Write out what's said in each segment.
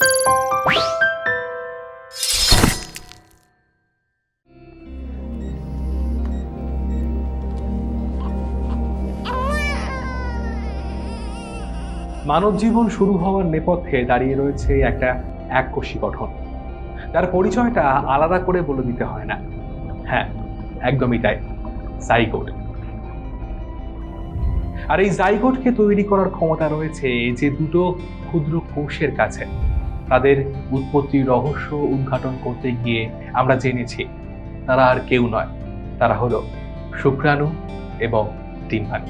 মানব জীবন শুরু হওয়ার নেপথ্যে দাঁড়িয়ে রয়েছে একটা এককোষী গঠন। তার পরিচয়টা আলাদা করে বলে দিতে হয় না। হ্যাঁ একদমই তাই জাইগোট আর এই জাইগোটকে তৈরি করার ক্ষমতা রয়েছে যে দুটো ক্ষুদ্র কোষের কাছে। তাদের উৎপত্তির রহস্য উদ্ঘাটন করতে গিয়ে আমরা জেনেছি, তারা আর কেউ নয়, তারা হলো শুক্রাণু এবং ডিম্বাণু।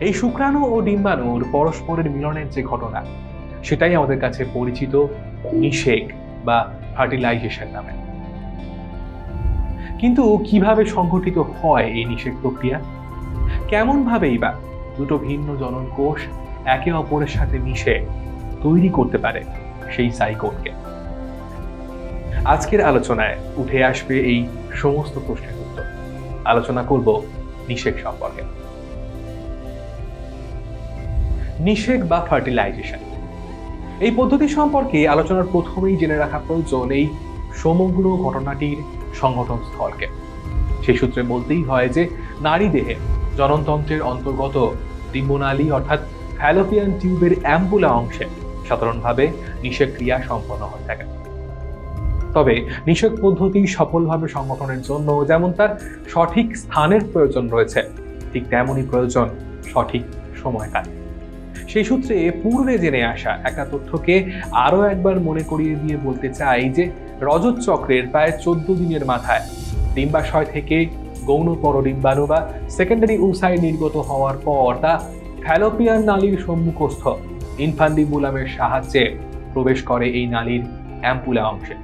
এই শুক্রাণু ও ডিম্বাণুর পরস্পরের মিলনের যে ঘটনা, সেটাই আমাদের কাছে পরিচিত নিষেক বা ফার্টিলাইজেশন নামে। কিন্তু কীভাবে সংঘটিত হয় এই নিষেক প্রক্রিয়া? কেমন ভাবেই বা দুটো ভিন্ন জনন কোষ একে অপরের সাথে মিশে তৈরি করতে পারে সেই সাইকোনকে। আজকের আলোচনায় উঠে আসবে এই সমস্ত প্রশ্নের উত্তর। আলোচনা করব নিষেক সম্পর্কে। নিষেক বা ফার্টিলাইজেশন। এই পদ্ধতি সম্পর্কে আলোচনার প্রথমেই জেনে রাখা প্রয়োজন এই সমগ্র ঘটনাটির সংগঠন স্থলকে। সেই সূত্রে বলতেই হয় যে, নারী দেহে জননতন্ত্রের অন্তর্গত ডিম্বনালী অর্থাৎ ফ্যালোপিয়ান টিউবের অ্যাম্বুলা অংশে সাধারণভাবে নিষেক ক্রিয়া সম্পন্ন হয়ে থাকে। তবে নিষেক পদ্ধতি সফলভাবে সংগঠনের জন্য যেমন তার সঠিক স্থানের প্রয়োজন রয়েছে, ঠিক তেমনই প্রয়োজন সঠিক সময়কাল। সেই সূত্রে পূর্বে জেনে আসা একটা তথ্যকে আরও একবার মনে করিয়ে দিয়ে বলতে চাই যে, রজত চক্রের প্রায় চোদ্দ দিনের মাথায় ডিম্বাশয় থেকে গৌণ পরডিম্বাণু বা সেকেন্ডারি উসাই নির্গত হওয়ার পর তা ফ্যালোপিয়ান নালীর সম্মুখস্থ ইনফান্ডিবুলামের সাহায্যে প্রবেশ করে এই নালীর অ্যাম্পুলা অংশে।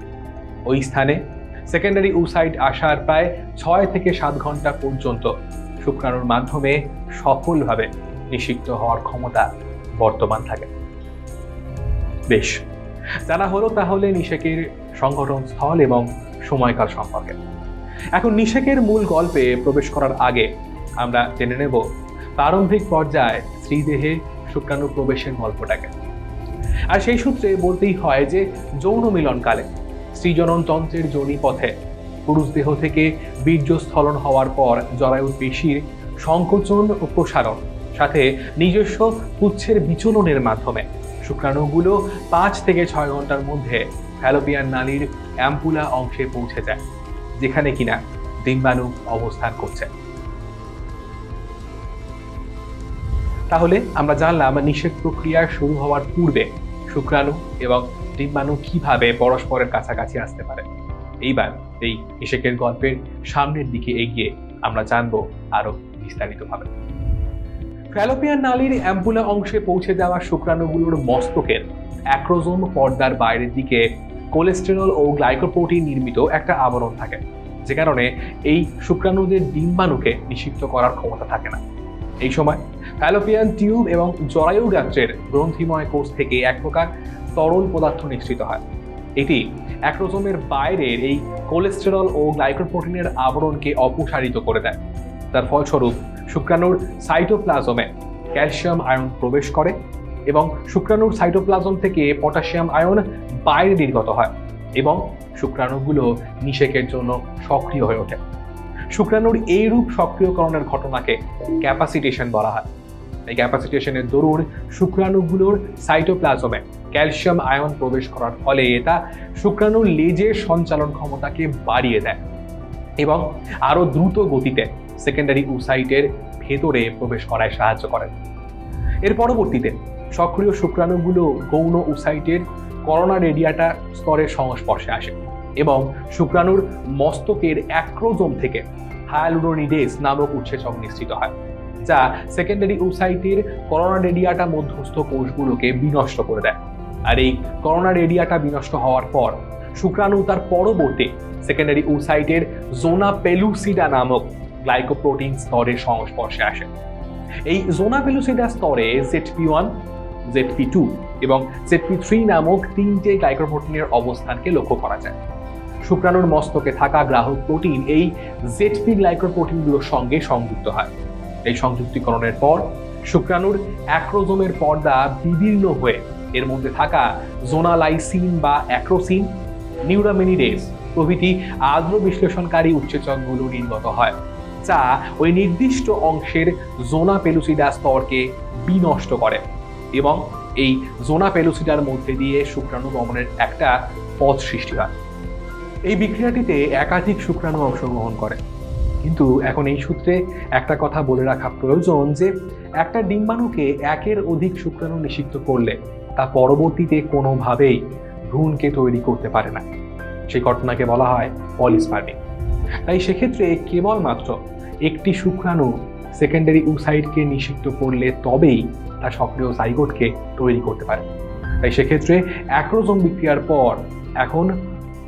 ওই স্থানে সেকেন্ডারি উসাইড আসার প্রায় ছয় থেকে সাত ঘণ্টা পর্যন্ত শুক্রাণুর মাধ্যমে সফলভাবে নিষিক্ত হওয়ার ক্ষমতা বর্তমান থাকে। বেশ, জানা হলো তাহলে নিষেকের সংগঠন স্থল এবং সময়কাল সম্পর্কে। এখন নিষেকের মূল গল্পে প্রবেশ করার আগে আমরা জেনে নেব প্রারম্ভিক পর্যায়ে স্ত্রীদেহে শুক্রাণু প্রবেশের গল্পটাকে। আর সেই সূত্রে বলতেই হয় যে, যৌন মিলনকালে স্ত্রীজনন তন্ত্রের যোনি পথে পুরুষ দেহ থেকে বীর্যস্থলন হওয়ার পর জরায়ুর পেশির সংকোচন ও প্রসারণ, সাথে নিজস্ব পুচ্ছের বিচলনের মাধ্যমে শুক্রাণুগুলো পাঁচ থেকে ছয় ঘণ্টার মধ্যে ফ্যালোপিয়ান নালীর অ্যাম্পুলা অংশে পৌঁছে যায়, যেখানে কিনা ডিম্বাণু অবস্থান করছে। তাহলে আমরা জানলাম নিষেক প্রক্রিয়া শুরু হওয়ার পূর্বে শুক্রাণু এবং ডিম্বাণু কীভাবে পরস্পরের কাছাকাছি আসতে পারে। এইবার এই নিষেকের গল্পের সামনের দিকে এগিয়ে আমরা জানব আরও বিস্তারিতভাবে। ফ্যালোপিয়ান নালীর অ্যাম্বুলা অংশে পৌঁছে যাওয়া শুক্রাণুগুলোর মস্তকের অ্যাক্রোজোম পর্দার বাইরের দিকে কোলেস্টেরল ও গ্লাইকোপ্রোটিন নির্মিত একটা আবরণ থাকে, যে কারণে এই শুক্রাণুদের ডিম্বাণুকে নিষিক্ত করার ক্ষমতা থাকে না। এই সময়। ফ্যালোপিয়ান টিউব এবং জরায়ু গাত্রের গ্রন্থিময় কোষ থেকে এক প্রকার তরল পদার্থ নিঃসৃত হয়। এটি অ্যাক্রোজোমের বাইরের এই কোলেস্টেরল ও গ্লাইকোপ্রোটিনের আবরণকে অপসারিত করে দেয়। তার ফলস্বরূপ, শুক্রাণুর সাইটোপ্লাজমে ক্যালসিয়াম আয়ন প্রবেশ করে এবং শুক্রাণুর সাইটোপ্লাজম থেকে পটাশিয়াম আয়ন বাইরে নির্গত হয় এবং শুক্রাণুগুলো নিষেকের জন্য সক্রিয় হয়ে ওঠে। শুক্রাণুর এইরূপ সক্রিয়করণের ঘটনাকে ক্যাপাসিটেশন বলা হয়। এই ক্যাপাসিটেশনের দরুন শুক্রাণুগুলোর সাইটোপ্লাজমে ক্যালসিয়াম আয়ন প্রবেশ করার ফলে এটা শুক্রাণুর লেজের সঞ্চালন ক্ষমতাকে বাড়িয়ে দেয় এবং আরও দ্রুত গতিতে সেকেন্ডারি উসাইটের ভেতরে প্রবেশ করায় সাহায্য করে। এর পরবর্তীতে সক্রিয় শুক্রাণুগুলো গৌণ উসাইটের করোনা রেডিয়াটা স্তরের সংস্পর্শে আসে। এবং শুক্রাণুর মস্তকের অ্যাক্রোজোম থেকে হায়ালুরোনিডেস নামক উৎসেচক নিশ্চিত হয়, যা সেকেন্ডারি উসাইটের করোনা রেডিয়াটা মধ্যস্থ কোষগুলোকে বিনষ্ট করে দেয়। আর এই করোনা রেডিয়াটা বিনষ্ট হওয়ার পর, শুক্রাণু তার পরবর্তী সেকেন্ডারি উসাইটের জোনা পেলুসিডা নামক গ্লাইকোপ্রোটিন স্তরের সংস্পর্শে আসে। এই জোনা পেলুসিডা স্তরে জেডপি ওয়ান জেডপি টু এবং জেডপি থ্রি নামক তিনটে গ্লাইকোপ্রোটিনের অবস্থানকে লক্ষ্য করা যায়। শুক্রাণুর মস্তকে থাকা গ্রাহক প্রোটিন এই জেডপি গ্লাইকোপ্রোটিনগুলোর সঙ্গে সংযুক্ত হয়। এই সংযুক্তিকরণের পর শুক্রাণুর অ্যাক্রোজোমের পর্দা বিদীর্ণ হয়ে এর মধ্যে থাকা জোনালাইসিন বা অ্যাক্রোসিন নিউরামিনিডেস প্রভৃতি আদ্র বিশ্লেষণকারী উৎসেচকগুলো নির্গত হয়, যা ওই নির্দিষ্ট অংশের জোনা পেলুসিডা স্তরকে বিনষ্ট করে এবং এই জোনা পেলুসিডার মধ্যে দিয়ে শুক্রাণু গমনের একটা পথ সৃষ্টি হয়। এই বিক্রিয়াটিতে একাধিক শুক্রাণু অংশগ্রহণ করে। কিন্তু এখন এই সূত্রে একটা কথা বলে রাখা প্রয়োজন যে, একটা ডিম্বাণুকে একের অধিক শুক্রাণু নিষিক্ত করলে তা পরবর্তীতে কোনোভাবেই ভ্রূণকে তৈরি করতে পারে না। সেই ঘটনাকে বলা হয় পলিস্পার্মিং তাই সেক্ষেত্রে কেবলমাত্র একটি শুক্রাণু সেকেন্ডারি উসাইডকে নিষিক্ত করলে তবেই তা সক্রিয় সাইগোটকে তৈরি করতে পারে। তাই সেক্ষেত্রে অ্যাক্রোজোম বিক্রিয়ার পর এখন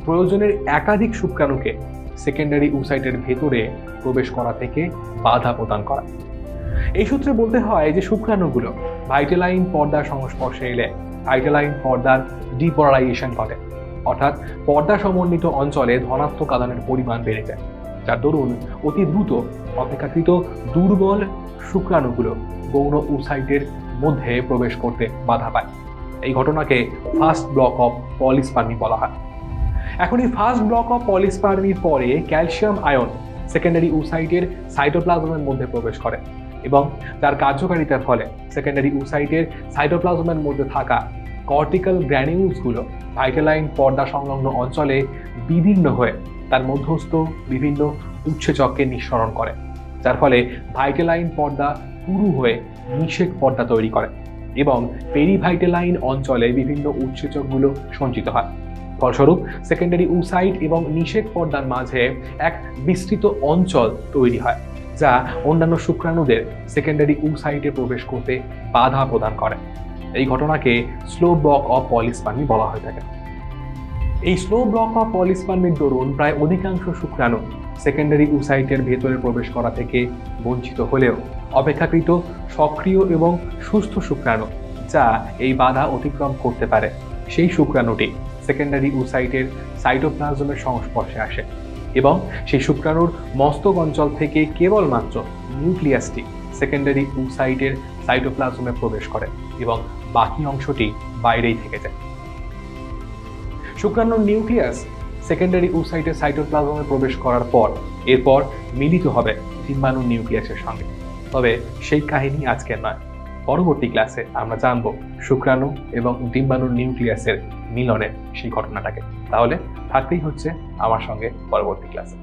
প্রয়োজনের একাধিক শুক্রাণুকে সেকেন্ডারি উসাইটের ভেতরে প্রবেশ করা থেকে বাধা প্রদান করা। এই সূত্রে বলতে হয় যে শুক্রাণুগুলো ভাইটালাইন পর্দার সংস্পর্শে এলে ভাইটালাইন পর্দার ডিপোলারাইজেশন ঘটে। অর্থাৎ পর্দা সমন্বিত অঞ্চলে ধনাত্মক আদানের পরিমাণ বেড়ে যায়। যার দরুন অতি দ্রুত অপেক্ষাকৃত দুর্বল শুক্রাণুগুলো গৌণ উসাইটের মধ্যে প্রবেশ করতে বাধা পায়। এই ঘটনাকে ফার্স্ট ব্লক অফ পলিস্পার্মি বলা হয়। এখন এই ফার্স্ট ব্লক অফ পলিস্পার্মির পরে ক্যালসিয়াম আয়ন সেকেন্ডারি উসাইটের সাইটোপ্লাজমের মধ্যে প্রবেশ করে এবং তার কার্যকারিতার ফলে সেকেন্ডারি উসাইটের সাইটোপ্লাজমের মধ্যে থাকা কর্টিক্যাল গ্র্যানিউলসগুলো ভাইটালাইন পর্দা সংলগ্ন অঞ্চলে বিভিন্ন হয়ে তার মধ্যস্থ বিভিন্ন উৎসেচককে নিঃসরণ করে, যার ফলে ভাইটালাইন পর্দা পুরু হয়ে নিষেক পর্দা তৈরি করে এবং পেরিভাইটেলাইন অঞ্চলে বিভিন্ন উৎসেচকগুলো সঞ্চিত হয়। ফলস্বরূপ সেকেন্ডারি উসাইট এবং নিষেক পর্দার মাঝে এক বিস্তৃত অঞ্চল তৈরি হয়, যা অন্যান্য শুক্রাণুদের সেকেন্ডারি উসাইটে প্রবেশ করতে বাধা প্রদান করে। এই ঘটনাকে স্লো ব্লক অফ পলিস্পার্মি বলা হয়ে থাকে। এই স্লো ব্লক অফ পলিস্পার্মির দরুন প্রায় অধিকাংশ শুক্রাণু সেকেন্ডারি উসাইটের ভেতরে প্রবেশ করা থেকে বঞ্চিত হলেও অপেক্ষাকৃত সক্রিয় এবং সুস্থ শুক্রাণু, যা এই বাধা অতিক্রম করতে পারে। সেই শুক্রাণুটি সেকেন্ডারি উসাইটের সাইটোপ্লাজমের সংস্পর্শে আসে এবং সেই শুক্রাণুর মস্তক অঞ্চল থেকে কেবলমাত্র নিউক্লিয়াসটি সেকেন্ডারি উসাইটের সাইটোপ্লাজমে প্রবেশ করে এবং বাকি অংশটি বাইরেই থেকে যায়। শুক্রাণুর নিউক্লিয়াস সেকেন্ডারি উসাইটের সাইটোপ্লাজমে প্রবেশ করার পর এরপর মিলিত হবে ডিম্বাণুর নিউক্লিয়াসের সঙ্গে। তবে সেই কাহিনী আজকের নয়। পরবর্তী ক্লাসে আমরা জানব শুক্রাণু এবং ডিম্বাণুর নিউক্লিয়াসের মিলনের সেই ঘটনাটাকে। তাহলে থাকতেই হচ্ছে আমার সঙ্গে পরবর্তী ক্লাসে।